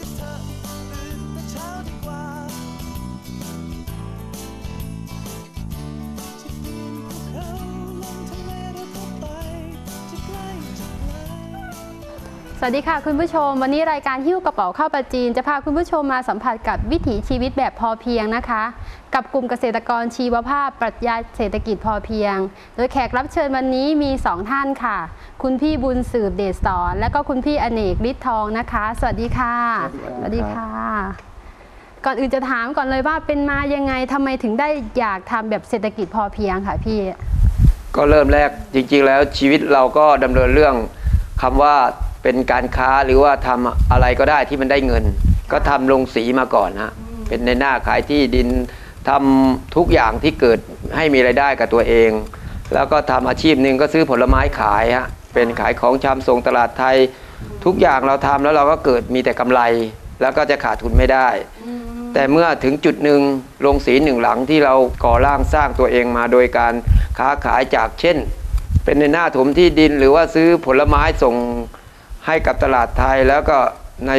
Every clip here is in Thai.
กันเถอตื่นแต่เช้าดีกว่าจะปีนภูเขาลงทะเลหรือก็ไปจะใกล้จะไกล สวัสดีค่ะคุณผู้ชม วันนี้รายการหิ้วกระเป๋าเข้าประจีน จะพาคุณผู้ชมมาสัมผัสกับวิถีชีวิตแบบพอเพียงนะคะ กับกลุ่มเกษตรกรชีวภาพ ปรัชญาเศรษฐกิจพอเพียง โดยแขกรับเชิญวันนี้มี 2 ท่านค่ะ คุณพี่บุญสืบเดชสอน และก็คุณพี่อเนกฤทธิ์ทองนะคะ สวัสดีค่ะ สวัสดีครับค่ะ ก่อนอื่นจะถามก่อนเลยว่าเป็นมายังไงทำไมถึงได้อยากทำแบบเศรษฐกิจพอเพียงค่ะพี่ ก็เริ่มแรกจริงๆแล้วชีวิตเราก็ดำเนินเรื่องคำว่าเป็นการค้าหรือว่าทำอะไรก็ได้ที่มันได้เงิน ก็ทำลงสีมาก่อนฮะเป็นในหน้าขายที่ดิน ทำทุกอย่างที่เกิดให้มีรายได้กับตัวเอง แล้วก็ทำอาชีพหนึ่งก็ซื้อผลไม้ขายฮะเป็นขายของชำส่งตลาดไทย ทุกอย่างเราทำแล้วเราก็เกิดมีแต่กำไร แล้วก็จะขาดทุนไม่ได้ แต่เมื่อถึงจุดหนึ่งโรงสีหนึ่งหลังที่เราก่อร่างสร้างตัวเองมาโดยการค้าขายจากเช่น เป็นในหน้าถมที่ดินหรือว่าซื้อผลไม้ส่งให้กับตลาดไทยแล้วก็ใน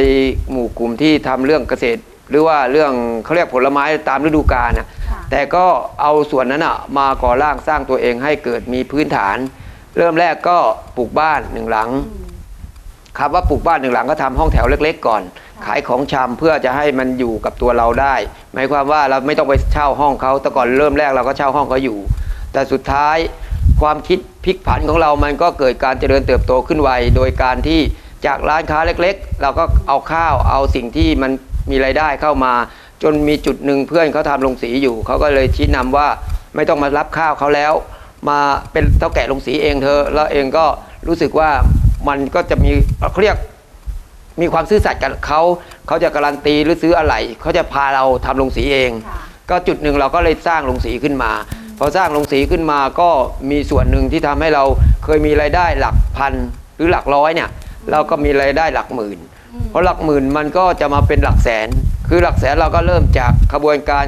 หมู่กลุ่มที่ทำเรื่องเกษตร หรือว่าเรื่องเขาเรียกผลไม้ตามฤดูกาลน่ะค่ะแต่ก็เอาส่วนนั้นอะมาก่อร่างสร้างตัวเองให้เกิดมีพื้นฐาน เริ่มแรกก็ปลูกบ้านหนึ่งหลัง ครับว่าปลูกบ้านหนึ่งหลังก็ทำห้องแถวเล็ก ๆ ก่อน ขายของชำเพื่อจะให้มันอยู่กับตัวเราได้ หมายความว่าเราไม่ต้องไปเช่าห้องเขาแต่ก่อนเริ่มแรกเราก็เช่าห้องเขาอยู่ แต่สุดท้ายความคิดพลิกผันของเรามันก็เกิดการเจริญเติบโตขึ้นไวโดยการที่จากร้านค้าเล็ก ๆ เราก็เอาข้าวเอาสิ่งที่มัน มีรายได้เข้ามา จนมีจุดหนึ่งเพื่อนเขาทำลงสีอยู่ เขาก็เลยชี้นำว่าไม่ต้องมารับข้าวเขาแล้ว มาเป็นเท่าแก่ลงสีเองเธอแล้วเองก็รู้สึกว่ามันก็จะมีเขาเรียกมีความซื่อสัตย์กับเขาเขาจะการันตีหรือซื้ออะไรเขาจะพาเราทำลงสีเอง ก็จุดหนึ่งเราก็เลยสร้างลงสีขึ้นมาพอสร้างลงสีขึ้นมาก็มีส่วนหนึ่งที่ทำให้เราเคยมีรายได้หลักพันหรือหลักร้อยเนี่ยเราก็มีรายได้หลักหมื่น เพราะหลักหมื่นมันก็จะมาเป็นหลักแสน คือหลักแสนเราก็เริ่มจากขบวนการ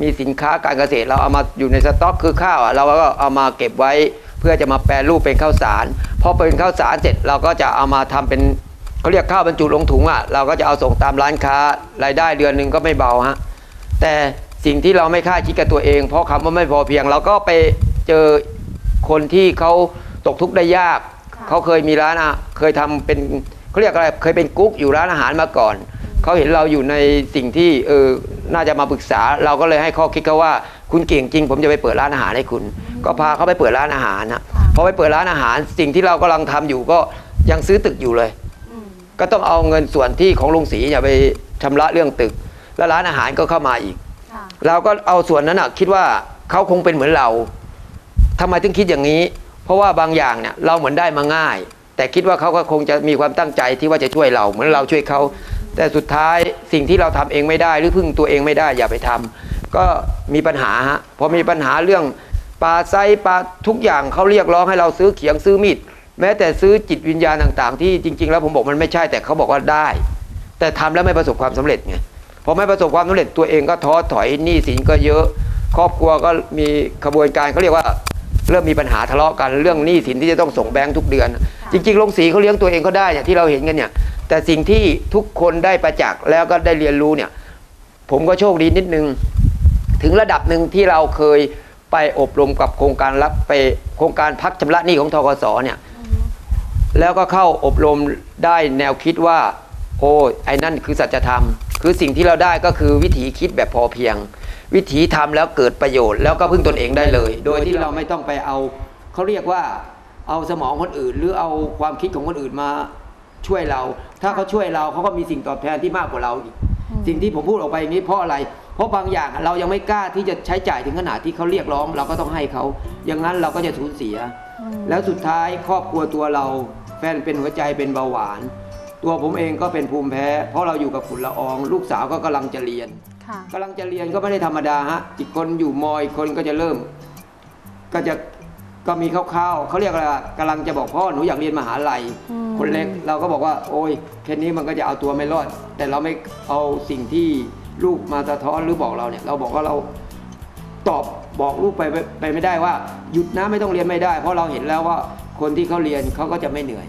มีสินค้าการเกษตรเราเอามาอยู่ในสต็อกคือข้าวอะเราก็เอามาเก็บไว้เพื่อจะมาแปรรูปเป็นข้าวสารพอเป็นข้าวสารเสร็จเราก็จะเอามาทำเป็นเขาเรียกข้าวบรรจุลงถุงอะเราก็จะเอาส่งตามร้านค้ารายได้เดือนหนึ่งก็ไม่เบาฮะแต่สิ่งที่เราไม่คาดคิดกับตัวเอง เพราะคำว่าไม่พอเพียง เราก็ไปเจอคนที่เขาตกทุกข์ได้ยากเขาเคยมีร้านอะเคยทำเป็น เขาเรียกอะไรเคยเป็นกุ๊กอยู่ร้านอาหารมาก่อนเขาเห็นเราอยู่ในสิ่งที่เออน่าจะมาปรึกษา เราก็เลยให้ข้อคิดเขาว่า คุณเก่งจริง ผมจะไปเปิดร้านอาหารให้คุณ ก็พาเขาไปเปิดร้านอาหารนะพอไปเปิดร้านอาหาร สิ่งที่เรากำลังทำอยู่ก็ยังซื้อตึกอยู่เลย ก็ต้องเอาเงินส่วนที่ของโรงสีเนี่ยไปชำระเรื่องตึก แล้วร้านอาหารก็เข้ามาอีกค่ะเราก็เอาส่วนนั้นนะคิดว่าเขาคงเป็นเหมือนเราทำไมถึงคิดอย่างนี้ เพราะว่าบางอย่างเนี่ยเราเหมือนได้มาง่าย แต่คิดว่าเขาก็คงจะมีความตั้งใจที่ว่าจะช่วยเรา เหมือนเราช่วยเขาแต่สุดท้ายสิ่งที่เราทำเองไม่ได้ หรือพึ่งตัวเองไม่ได้อย่าไปทำก็มีปัญหาฮะพอมีปัญหาเรื่องปลาไซปลาทุกอย่างเขาเรียกร้องให้เราซื้อเขียงซื้อมีดแม้แต่ซื้อจิตวิญญาณต่าง ๆ ที่จริง ๆ แล้วผมบอกมันไม่ใช่แต่เขาบอกว่าได้ แต่ทำแล้วไม่ประสบความสำเร็จไงพอไม่ประสบความสำเร็จตัวเองก็ท้อถอยหนี้สินก็เยอะ ครอบครัวก็มีขบวนการเขาเรียกว่า เริ่มมีปัญหาทะเลาะกันเรื่องหนี้สินที่จะต้องส่งแบงค์ทุกเดือน จริงๆโรงสีเขาเลี้ยงตัวเองเขาได้เนี่ยที่เราเห็นกันเนี่ย แต่สิ่งที่ทุกคนได้ประจักษ์แล้วก็ได้เรียนรู้เนี่ย ผมก็โชคดีนิดนึง ถึงระดับหนึ่งที่เราเคยไปอบรมกับโครงการรับไปโครงการพักชำระหนี้ของทกสเนี่ยแล้วก็เข้าอบรมได้แนวคิดว่า โอ้ไอ้นั่นคือสัจธรรม คือสิ่งที่เราได้ก็คือวิถีคิดแบบพอเพียง วิถีทำแล้วเกิดประโยชน์ แล้วก็พึ่งตนเองได้เลย โดยที่เราไม่ต้องไปเอาเขาเรียกว่า เอาสมองคนอื่น หรือเอาความคิดของคนอื่นมาช่วยเรา ถ้าเขาช่วยเราเขาก็มีสิ่งตอบแทนที่มากกว่าเราอีกสิ่งที่ผมพูดออกไปอย่างนี้เพราะอะไร เพราะบางอย่างเรายังไม่กล้าที่จะใช้จ่ายถึงขนาดที่เขาเรียกร้อง เราก็ต้องให้เขาอย่างนั้นเราก็จะสูญเสีย แล้วสุดท้ายครอบครัวตัวเราแฟนเป็นหัวใจเป็นเบาหวาน ตัวผมเองก็เป็นภูมิแพ้ เพราะเราอยู่กับฝุ่นละออง ลูกสาวก็กำลังจะเรียนค่ะกำลังจะเรียนก็ไม่ได้ธรรมดาฮะอีกคนอยู่มออีกคนก็จะเริ่ม ก็จะ ก็มีคร่าวๆเขาเรียกอะไรอะกำลังจะบอกพ่อหนูอยากเรียนมหาลัยอืมคนเล็กเราก็บอกว่า โอ้ยแค่นี้มันก็จะเอาตัวไม่รอด แต่เราไม่เอาสิ่งที่ลูกมาสะท้อนหรือบอกเราเนี่ย เราบอกว่าเราตอบบอกลูกไปไปไปไม่ได้ว่า หยุดนะไม่ต้องเรียนไม่ได้ เพราะเราเห็นแล้วว่าคนที่เขาเรียนเขาก็จะไม่เหนื่อย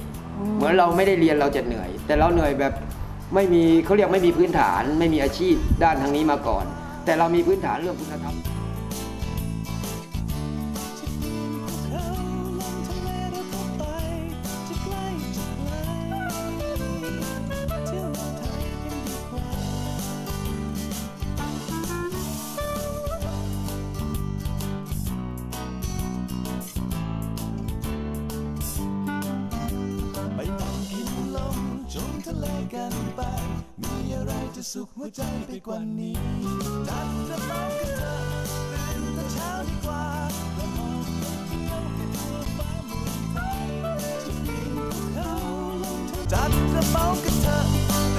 เหมือนเราไม่ได้เรียนเราจะเหนื่อย แต่เราเหนื่อยแบบไม่มีเขาเรียกไม่มีพื้นฐาน ไม่มีอาชีพด้านทางนี้มาก่อน แต่เรามีพื้นฐานเรื่องคุณธรรม กันไปมีอะไรจะสุขหัวใจไปกว่านี้จัดกระเป๋ากันเถอะตื่นแต่เช้าดีกว่าเรามองเที่ยวไปทั่วฟ้าเมืองไทยจะกินเขาจัดกระเป๋ากันเถอะ